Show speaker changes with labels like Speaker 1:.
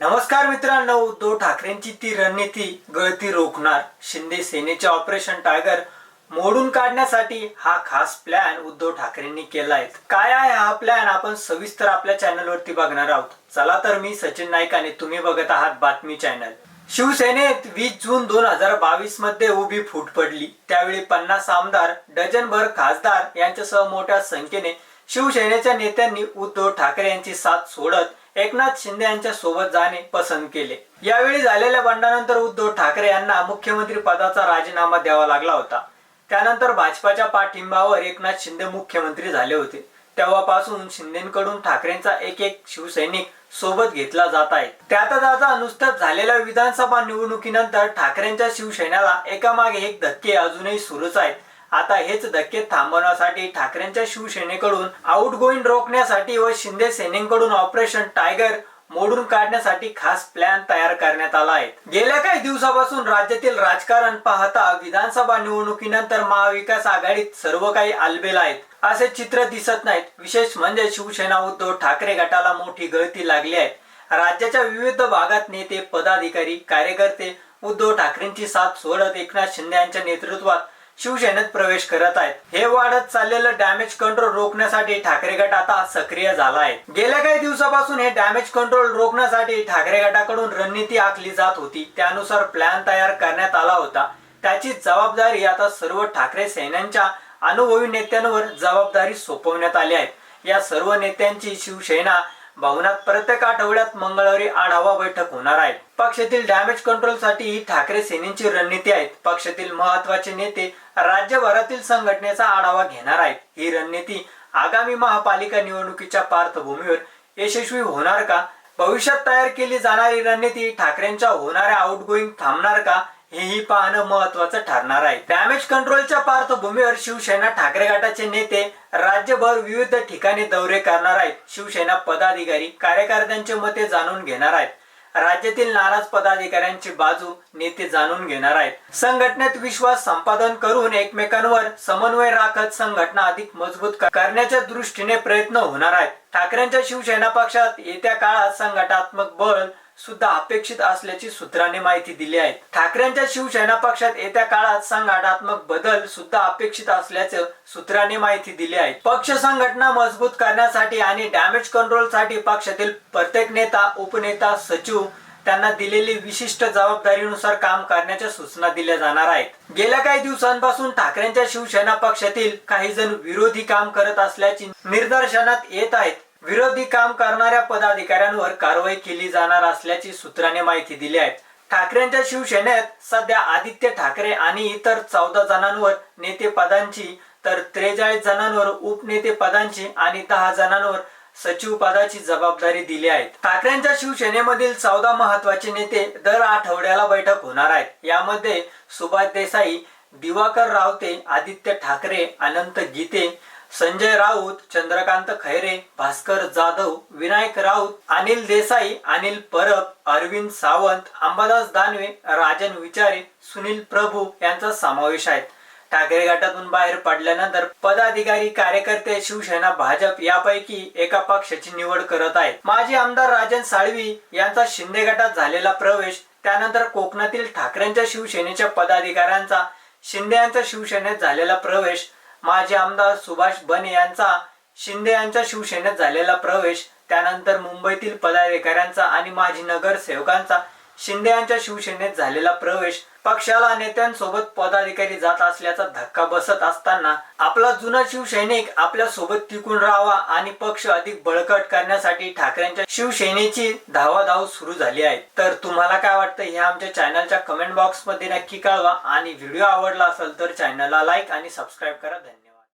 Speaker 1: नमस्कार मित्रांनो उद्धव ठाकरेंची ती रणनीती गळती रोखणार. शिंदे सेनेचे ऑपरेशन टायगर मोडून काढण्यासाठी हा खास प्लॅन उद्धव ठाकरेंनी केला आहे काय आहे हा प्लॅन आपण सविस्तर आपल्या चॅनलवरती बघणार आहोत. चला तर मी सचिन नाईक आणि तुम्ही बघत आहात बातमी चॅनल शिवसेनेत वीस जून दोन हजार बावीसमध्ये उभी फूट पडली. त्यावेळी पन्नास आमदार डझनभर खासदार यांच्यासह मोठ्या संख्येने शिवसेनेच्या नेत्यांनी उद्धव ठाकरे यांची साथ सोडत एकनाथ शिंदे यांच्या सोबत जाणे पसंत केले. यावेळी झालेल्या बंडानंतर उद्धव ठाकरे यांना मुख्यमंत्री पदाचा राजीनामा द्यावा लागला होता. त्यानंतर भाजपाच्या पाठिंबावर एकनाथ शिंदे मुख्यमंत्री झाले होते. तेव्हापासून शिंदेकडून ठाकरेंचा एक एक शिवसैनिक सोबत घेतला जात आहे. त्यातच आता नुसत्याच झालेल्या विधानसभा निवडणुकीनंतर ठाकरेंच्या शिवसेनेला एकामागे एक धक्के अजूनही सुरूच आहेत. आता हेच धक्के थांबवण्यासाठी ठाकरेंच्या शिवसेनेकडून आउट गोईंग रोखण्यासाठी व शिंदे सेनेकडून ऑपरेशन टायगर मोडून काढण्यासाठी खास प्लॅन तयार करण्यात आला आहे. गेल्या काही दिवसापासून राज्यातील राजकारण पाहता विधानसभा निवडणुकीनंतर महाविकास आघाडीत सर्व काही आलबेल आहेत. असे चित्र दिसत नाहीत. विशेष म्हणजे शिवसेना उद्धव ठाकरे गटाला मोठी गळती लागली आहे. राज्याच्या विविध भागात नेते पदाधिकारी कार्यकर्ते उद्धव ठाकरेंची साथ सोडत एकनाथ शिंदे यांच्या नेतृत्वात शिवसेनेत प्रवेश करत आहेत. हे वाढत चाललेलं डॅमेज कंट्रोल रोखण्यासाठी ठाकरे गट आता सक्रिय झाला आहे गेल्या काही दिवसापासून हे डॅमेज कंट्रोल रोखण्यासाठी ठाकरे गटाकडून रणनीती आखली जात होती. त्यानुसार प्लॅन तयार करण्यात आला होता. त्याची जबाबदारी आता सर्व ठाकरे सेनांच्या अनुभवी नेत्यांवर जबाबदारी सोपवण्यात आली आहे. या सर्व नेत्यांची शिवसेना भवनात प्रत्येक आठवड्यात मंगळवारी आढावा बैठक होणार आहे. पक्षातील डॅमेज कंट्रोलसाठी ही ठाकरे सेनेची रणनीती आहे. पक्षातील महत्त्वाचे नेते राज्यभरातील संघटनेचा आढावा घेणार आहेत. ही रणनीती आगामी महापालिका निवडणुकीच्या पार्श्वभूमीवर यशस्वी होणार का? भविष्यात तयार केली जाणारी रणनीती ठाकरेंच्या होणाऱ्या आउटगोईंग थांबणार का? हेही पाहणं महत्वाचं ठरणार आहे. डॅमेज कंट्रोलच्या पार्श्वभूमीवर शिवसेना ठाकरे गटाचे नेते राज्यभर विविध ठिकाणी दौरे करणार आहेत. शिवसेना पदाधिकारी कार्यकर्त्यांचे मते जाणून घेणार आहेत. राज्यातील नाराज पदाधिकाऱ्यांची बाजू नेते जाणून घेणार आहेत. संघटनेत विश्वास संपादन करून एकमेकांवर समन्वय राखत संघटना अधिक मजबूत करण्याच्या दृष्टीने प्रयत्न होणार आहेत. ठाकरेंच्या शिवसेना पक्षात येत्या काळात संघटनात्मक बळ सुद्धा अपेक्षित असल्याची सूत्रांनी माहिती दिली आहे. ठाकरेंच्या शिवसेना पक्षात येत्या काळात संघटनात्मक बदल सुद्धा अपेक्षित असल्याचं सूत्रांनी माहिती दिली आहे. पक्ष संघटना मजबूत करण्यासाठी आणि डॅमेज कंट्रोलसाठी पक्षातील प्रत्येक नेता उपनेता सचिव त्यांना दिलेली विशिष्ट जबाबदारीनुसार काम करण्याच्या सूचना दिल्या जाणार आहेत. गेल्या काही दिवसांपासून ठाकरेंच्या शिवसेना पक्षातील काही जण विरोधी काम करत असल्याची निदर्शनात येत आहेत. विरोधी काम करणाऱ्या पदाधिकाऱ्यांवर कारवाई केली जाणार असल्याची सूत्रांनी माहिती दिली आहे. ठाकरेंच्या शिवसेनेत सध्या आदित्य ठाकरे आणि इतर चौदा जणांवर नेते पदांची तर त्रेचाळीस जणांवर उपनेते पदांची आणि दहा जणांवर सचिव पदाची जबाबदारी दिली आहे. ठाकरेंच्या शिवसेनेमधील चौदा महत्त्वाचे नेते दर आठवड्याला बैठक होणार आहेत. यामध्ये सुभाष देसाई दिवाकर रावते आदित्य ठाकरे अनंत गीते संजय राऊत चंद्रकांत खैरे भास्कर जाधव विनायक राऊत अनिल देसाई अनिल परब अरविंद सावंत अंबादास दानवे राजन विचारे सुनील प्रभू यांचा समावेश आहे. ठाकरे गटातून बाहेर पडल्यानंतर पदाधिकारी कार्यकर्ते शिवसेना भाजप यापैकी एका पक्षाची निवड करत आहेत. माजी आमदार राजन साळवी यांचा शिंदे गटात झालेला प्रवेश त्यानंतर कोकणातील ठाकरेंच्या शिवसेनेच्या पदाधिकाऱ्यांचा शिंदे यांचा शिवसेनेत झालेला प्रवेश माजी आमदार सुभाष बने यांचा शिंदे यांच्या शिवसेनेत झालेला प्रवेश त्यानंतर मुंबईतील पदाधिकाऱ्यांचा आणि माजी नगरसेवकांचा शिंदे यांच्या शिवसेनेत झालेला प्रवेश पक्षाला नेत्यांसोबत पदाधिकारी जात असल्याचा धक्का बसत असताना आपला जुना शिवसैनिक आपल्यासोबत टिकून राहावा आणि पक्ष अधिक बळकट करण्यासाठी ठाकरेंच्या शिवसेनेची धावाधाव सुरू झाली आहे. तर तुम्हाला काय वाटतं हे आमच्या चॅनलच्या कमेंट बॉक्समध्ये नक्की कळवा आणि व्हिडिओ आवडला असेल तर चॅनलला लाईक आणि सबस्क्राईब करा. धन्यवाद.